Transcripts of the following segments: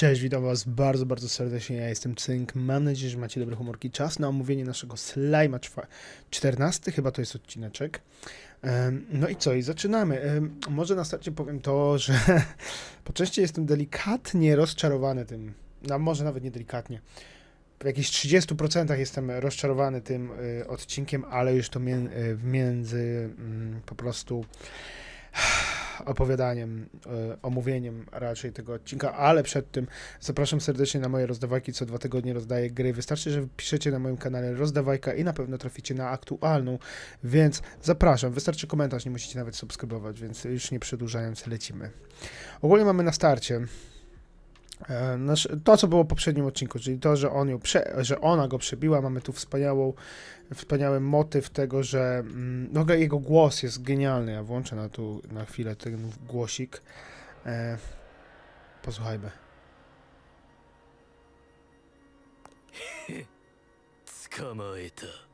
Cześć, witam was bardzo, bardzo serdecznie. Ja jestem Cynk. Mam nadzieję, że macie dobre humorki. Czas na omówienie naszego slajma. czwa- 14 chyba to jest odcineczek. No i co? I zaczynamy. Może na starcie powiem to, że po części jestem delikatnie rozczarowany tym. No może nawet nie delikatnie. W jakichś 30% jestem rozczarowany tym y, odcinkiem, ale już to y, między mm, po prostu opowiadaniem, y, omówieniem raczej tego odcinka, ale przed tym zapraszam serdecznie na moje rozdawajki, co dwa tygodnie rozdaję gry. Wystarczy, że wpiszecie na moim kanale rozdawajka i na pewno traficie na aktualną, więc zapraszam. Wystarczy komentarz, nie musicie nawet subskrybować, więc już nie przedłużając, lecimy. Ogólnie mamy na starcie e, E, to, co było w poprzednim odcinku, czyli to, że, on ją prze, że ona go przebiła, mamy tu wspaniałą, wspaniały motyw tego, że mm, no, w ogóle jego głos jest genialny. Ja włączę na, tu, na chwilę ten głosik. E, posłuchajmy. Skamaeta.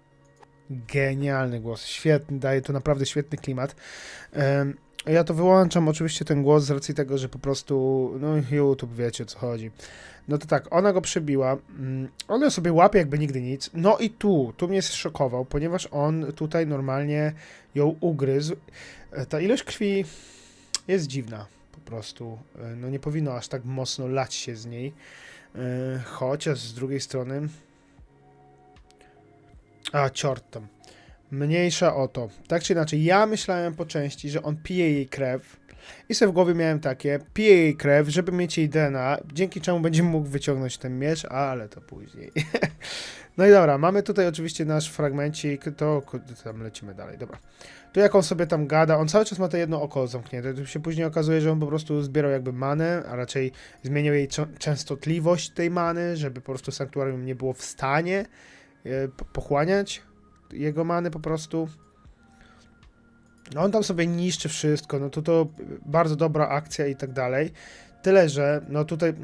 Genialny głos, świetny, daje to naprawdę świetny klimat. Ja to wyłączam oczywiście ten głos z racji tego, że po prostu, no YouTube wiecie o co chodzi. No to tak, ona go przebiła, mm, on sobie łapie jakby nigdy nic. No i tu, tu mnie zszokował, ponieważ on tutaj normalnie ją ugryzł. E, Ta ilość krwi jest dziwna po prostu. E, No nie powinno aż tak mocno lać się z niej. E, Chociaż z drugiej strony a, ciort. Mniejsza o to. Tak czy inaczej, ja myślałem po części, że on pije jej krew i sobie w głowie miałem takie, pije jej krew, żeby mieć jej DNA, dzięki czemu będzie mógł wyciągnąć ten miecz, ale to później. no i dobra, mamy tutaj oczywiście nasz fragmencik, to tam lecimy dalej, dobra. Tu jak on sobie tam gada, on cały czas ma to jedno oko zamknięte, tu się później okazuje, że on po prostu zbierał jakby manę, a raczej zmieniał jej częstotliwość tej many, żeby po prostu sanktuarium nie było w stanie pochłaniać jego many po prostu. No on tam sobie niszczy wszystko, no to to bardzo dobra akcja i tak dalej. Tyle, że no tutaj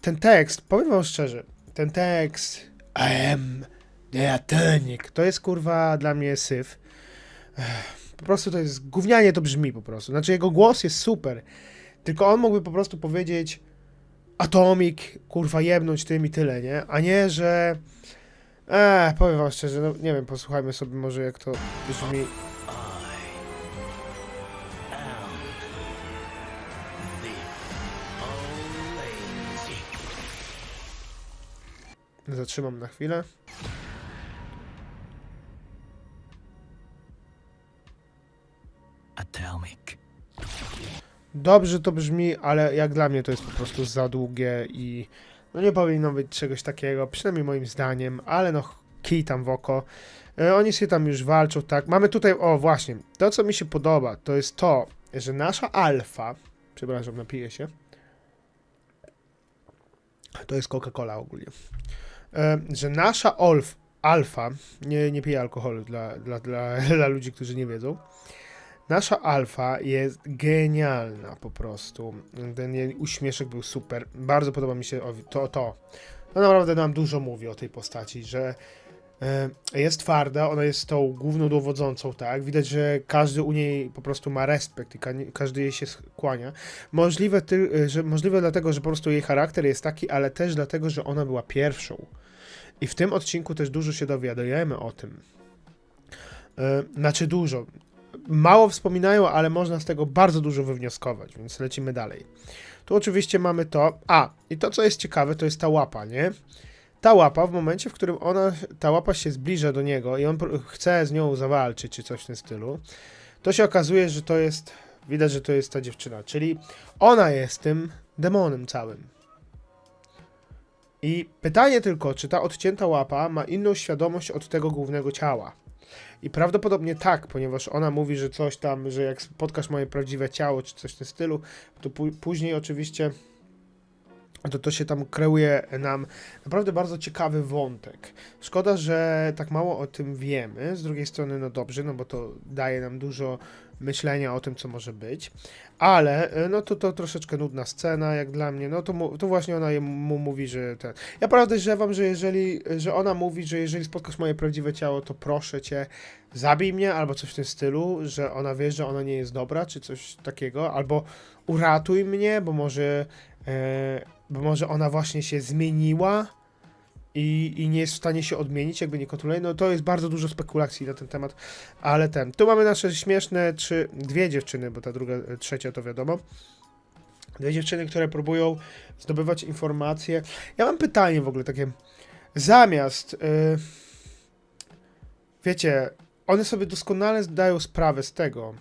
ten tekst, powiem wam szczerze, ten tekst I am the Atonic, to jest kurwa dla mnie syf. Po prostu to jest, gównianie to brzmi po prostu. Znaczy jego głos jest super, tylko on mógłby po prostu powiedzieć Atomic, kurwa jebnąć tym i tyle, nie? A nie, że Eee, powiem wam szczerze, no nie wiem, posłuchajmy sobie może jak to brzmi. Zatrzymam na chwilę. Dobrze to brzmi, ale jak dla mnie to jest po prostu za długie i no nie powinno być czegoś takiego, przynajmniej moim zdaniem, ale no kij tam w oko. E, oni się tam już walczą, tak. Mamy tutaj, o właśnie, to co mi się podoba, to jest to, że nasza alfa, przepraszam, napiję się, to jest Coca-Cola ogólnie, e, że nasza olf, alfa, nie, nie piję alkoholu dla, dla, dla, dla ludzi, którzy nie wiedzą, Nasza alfa jest genialna po prostu. Ten jej uśmieszek był super. Bardzo podoba mi się to. to. No naprawdę nam dużo mówi o tej postaci, że e, jest twarda, ona jest tą główną dowodzącą, tak? Widać, że każdy u niej po prostu ma respekt i ka- każdy jej się skłania. Możliwe, ty, że, możliwe dlatego, że po prostu jej charakter jest taki, ale też dlatego, że ona była pierwszą. I w tym odcinku też dużo się dowiadujemy o tym. E, Znaczy dużo mało wspominają, ale można z tego bardzo dużo wywnioskować, więc lecimy dalej. Tu oczywiście mamy to. A, i to co jest ciekawe, to jest ta łapa, nie? Ta łapa, w momencie, w którym ona, ta łapa się zbliża do niego i on chce z nią zawalczyć, czy coś w tym stylu, to się okazuje, że to jest, widać, że to jest ta dziewczyna, czyli ona jest tym demonem całym. I pytanie tylko, czy ta odcięta łapa ma inną świadomość od tego głównego ciała. I prawdopodobnie tak, ponieważ ona mówi, że coś tam, że jak spotkasz moje prawdziwe ciało, czy coś w tym stylu, to pó- później oczywiście to to się tam kreuje nam naprawdę bardzo ciekawy wątek. Szkoda, że tak mało o tym wiemy. Z drugiej strony, no dobrze, no bo to daje nam dużo myślenia o tym, co może być. Ale, e, no to to troszeczkę nudna scena, jak dla mnie. No to, mu, to właśnie ona mu mówi, że ten. Ja podejrzewam, że jeżeli, że ona mówi, że jeżeli spotkasz moje prawdziwe ciało, to proszę cię, zabij mnie, albo coś w tym stylu, że ona wie, że ona nie jest dobra, czy coś takiego, albo uratuj mnie, bo może bo może ona właśnie się zmieniła i, i nie jest w stanie się odmienić, jakby nie kontroluje. No to jest bardzo dużo spekulacji na ten temat, ale ten. Tu mamy nasze śmieszne trzy, dwie dziewczyny, bo ta druga, e, trzecia to wiadomo. Dwie dziewczyny, które próbują zdobywać informacje. Ja mam pytanie w ogóle takie. Zamiast. e, wiecie, one sobie doskonale zdają sprawę z tego,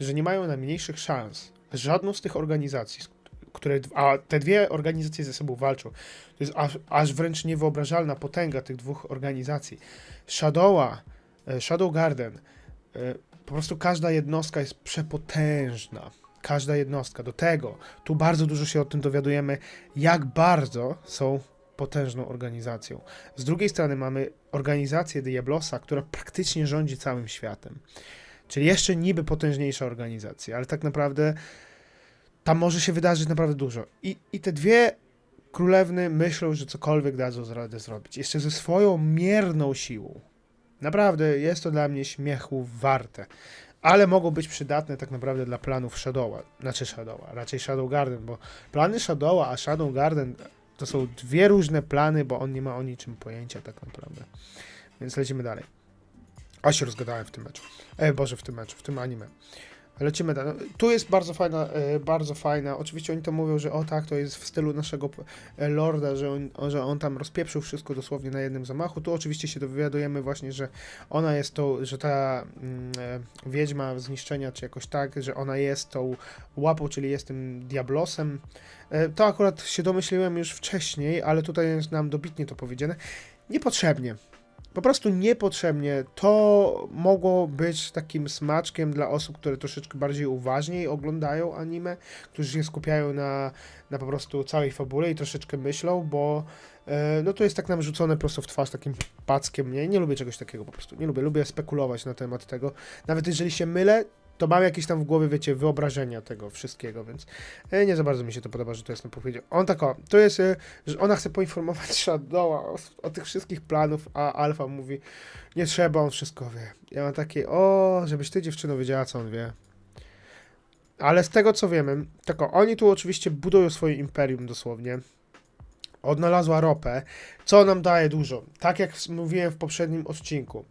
że nie mają najmniejszych szans. Żadną z tych organizacji, które, a te dwie organizacje ze sobą walczą, to jest aż, aż wręcz niewyobrażalna potęga tych dwóch organizacji. Shadowa, e, Shadow Garden, e, po prostu każda jednostka jest przepotężna. Każda jednostka. Do tego, tu bardzo dużo się o tym dowiadujemy, jak bardzo są potężną organizacją. Z drugiej strony mamy organizację Diablosa, która praktycznie rządzi całym światem. Czyli jeszcze niby potężniejsza organizacja, ale tak naprawdę tam może się wydarzyć naprawdę dużo. I, i te dwie królewny myślą, że cokolwiek dadzą radę zrobić. Jeszcze ze swoją mierną siłą. Naprawdę jest to dla mnie śmiechu warte. Ale mogą być przydatne tak naprawdę dla planów Shadowa. Znaczy Shadowa, raczej Shadow Garden, bo plany Shadowa a Shadow Garden to są dwie różne plany, bo on nie ma o niczym pojęcia tak naprawdę. Więc lecimy dalej. A się rozgadałem w tym meczu. E, Boże, w tym meczu, w tym anime. Lecimy dalej. Tu jest bardzo fajna, e, bardzo fajna. Oczywiście oni to mówią, że o tak, to jest w stylu naszego e, lorda, że on, że on tam rozpieprzył wszystko dosłownie na jednym zamachu. Tu oczywiście się dowiadujemy właśnie, że ona jest tą, że ta mm, e, wiedźma zniszczenia, czy jakoś tak, że ona jest tą łapą, czyli jest tym diablosem. To akurat się domyśliłem już wcześniej, ale tutaj jest nam dobitnie to powiedziane. Niepotrzebnie. Po prostu niepotrzebnie. To mogło być takim smaczkiem dla osób, które troszeczkę bardziej uważniej oglądają anime, którzy się skupiają na, na po prostu całej fabule i troszeczkę myślą, bo e, no to jest tak nam rzucone prosto w twarz takim packiem. Nie, nie lubię czegoś takiego po prostu. Nie lubię. Lubię spekulować na temat tego. Nawet jeżeli się mylę, to mam jakieś tam w głowie, wiecie, wyobrażenia tego wszystkiego, więc e, nie za bardzo mi się to podoba, że to jest na powiedział. On tak o, to jest, e, że ona chce poinformować Shadowa o, o tych wszystkich planów, a Alfa mówi, nie trzeba, on wszystko wie. Ja mam takie, o, żebyś ty dziewczyno wiedziała, co on wie. Ale z tego, co wiemy, tak o, oni tu oczywiście budują swoje imperium dosłownie. Odnalazła ropę, co nam daje dużo. Tak jak mówiłem w poprzednim odcinku.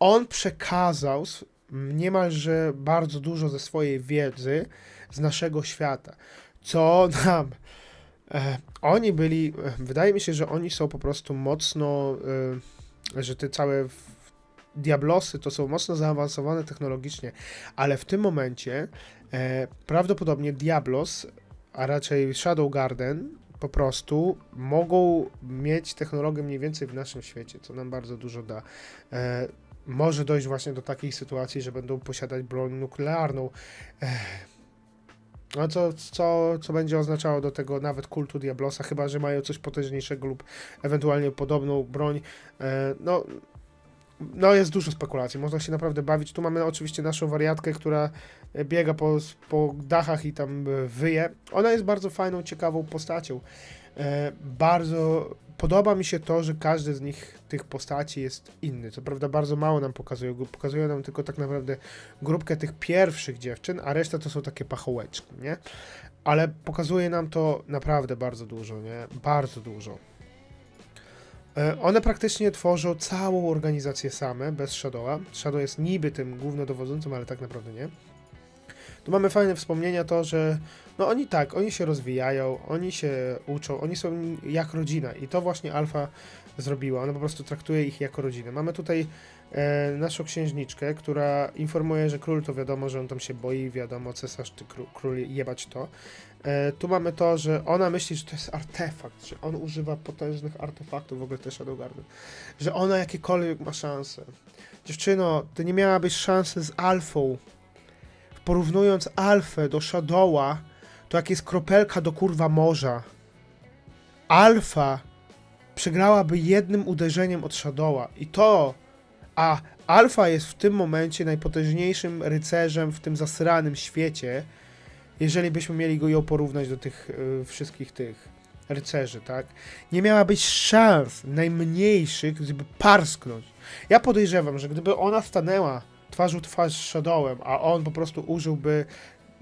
On przekazał niemalże bardzo dużo ze swojej wiedzy z naszego świata. Co nam. E, oni byli. E, wydaje mi się, że oni są po prostu mocno. E, że te całe Diablosy to są mocno zaawansowane technologicznie, ale w tym momencie e, prawdopodobnie Diablos, a raczej Shadow Garden, po prostu mogą mieć technologię mniej więcej w naszym świecie, co nam bardzo dużo da. E, może dojść właśnie do takiej sytuacji, że będą posiadać broń nuklearną. Ech. No co, co, co będzie oznaczało do tego nawet kultu Diablosa, chyba że mają coś potężniejszego lub ewentualnie podobną broń. E, no, no jest dużo spekulacji, można się naprawdę bawić. Tu mamy oczywiście naszą wariatkę, która e, biega po, po dachach i tam e, wyje. Ona jest bardzo fajną, ciekawą postacią. E, bardzo podoba mi się to, że każdy z nich, tych postaci jest inny. Co prawda bardzo mało nam pokazują, pokazują nam tylko tak naprawdę grupkę tych pierwszych dziewczyn, a reszta to są takie pachołeczki, nie? Ale pokazuje nam to naprawdę bardzo dużo, nie? Bardzo dużo. E, One praktycznie tworzą całą organizację same, bez Shadowa. Shadow jest niby tym głównodowodzącym, ale tak naprawdę nie. Tu mamy fajne wspomnienia to, że no oni tak, oni się rozwijają, oni się uczą, oni są jak rodzina i to właśnie Alfa zrobiła. Ona po prostu traktuje ich jako rodzinę. Mamy tutaj e, naszą księżniczkę, która informuje, że król to wiadomo, że on tam się boi, wiadomo, cesarz czy król, król jebać to. E, tu mamy to, że ona myśli, że to jest artefakt, że on używa potężnych artefaktów, w ogóle też Shadow Garden, że ona jakiekolwiek ma szanse. Dziewczyno, ty nie miałabyś szansy z Alfą. Porównując Alfę do Shadowa, to jak jest kropelka do kurwa morza. Alfa przegrałaby jednym uderzeniem od Shadowa i to, a Alfa jest w tym momencie najpotężniejszym rycerzem w tym zasranym świecie, jeżeli byśmy mieli go ją porównać do tych y, wszystkich tych rycerzy, tak? Nie miałabyś szans najmniejszych, żeby parsknąć. Ja podejrzewam, że gdyby ona stanęła twarzą twarz z Shadowem, a on po prostu użyłby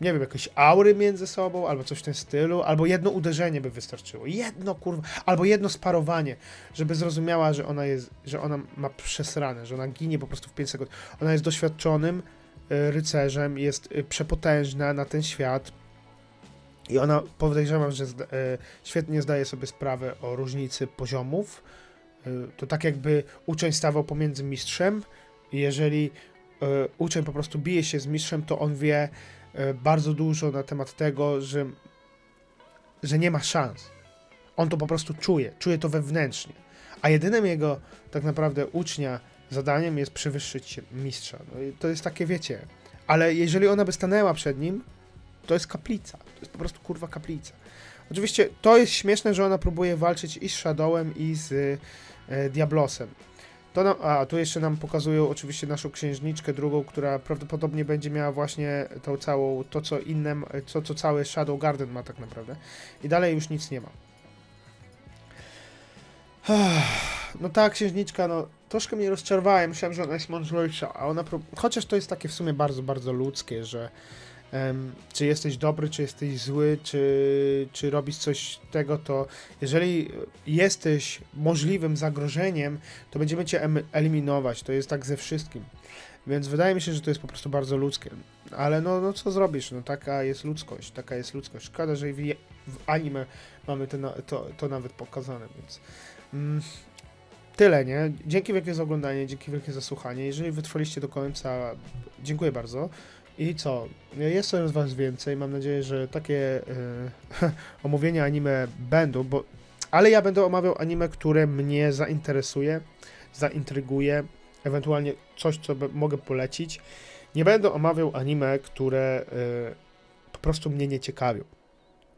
nie wiem, jakieś aury między sobą, albo coś w tym stylu, albo jedno uderzenie by wystarczyło. Jedno, kurwa, albo jedno sparowanie, żeby zrozumiała, że ona jest, że ona ma przesrane, że ona ginie po prostu w 5 sekund. Ona jest doświadczonym y, rycerzem, jest y, przepotężna na ten świat i ona podejrzewam, że zda, y, świetnie zdaje sobie sprawę o różnicy poziomów. To tak jakby uczeń stawał pomiędzy mistrzem jeżeli uczeń po prostu bije się z mistrzem, to on wie bardzo dużo na temat tego, że, że nie ma szans. On to po prostu czuje, czuje to wewnętrznie. A jedynym jego tak naprawdę ucznia zadaniem jest przewyższyć mistrza. No i to jest takie, wiecie. Ale jeżeli ona by stanęła przed nim, to jest kaplica. To jest po prostu kurwa kaplica. Oczywiście to jest śmieszne, że ona próbuje walczyć i z Shadowem, i z e, Diablosem. To nam, a, tu jeszcze nam pokazują oczywiście naszą księżniczkę drugą, która prawdopodobnie będzie miała właśnie tą całą, to co innym, co, co cały Shadow Garden ma tak naprawdę. I dalej już nic nie ma. No ta księżniczka, no troszkę mnie rozczarowała. Myślałem, że ona jest mądrzejsza, a ona. Chociaż to jest takie w sumie bardzo, bardzo ludzkie, że czy jesteś dobry, czy jesteś zły, czy, czy robisz coś tego, to jeżeli jesteś możliwym zagrożeniem, to będziemy cię eliminować. To jest tak ze wszystkim. Więc wydaje mi się, że to jest po prostu bardzo ludzkie. Ale no, no co zrobisz? No taka jest ludzkość, taka jest ludzkość. Szkoda, że w, w anime mamy to, to, to nawet pokazane, więc... Mm, tyle, nie? Dzięki wielkie za oglądanie, dzięki wielkie za słuchanie. Jeżeli wytrwaliście do końca, dziękuję bardzo. I co? Jest coraz was więcej. Mam nadzieję, że takie e, omówienia anime będą, bo... Ale ja będę omawiał anime, które mnie zainteresuje, zaintryguje, ewentualnie coś, co mogę polecić. Nie będę omawiał anime, które e, po prostu mnie nie ciekawią.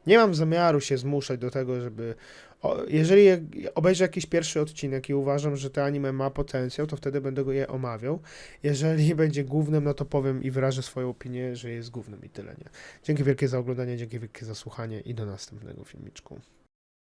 Nie mam zamiaru się zmuszać do tego, żeby. O, jeżeli je- obejrzę jakiś pierwszy odcinek i uważam, że te anime ma potencjał, to wtedy będę go je omawiał. Jeżeli będzie głównym, no to powiem i wyrażę swoją opinię, że jest głównym i tyle, nie? Dzięki wielkie za oglądanie, dzięki wielkie za słuchanie i do następnego filmiczku.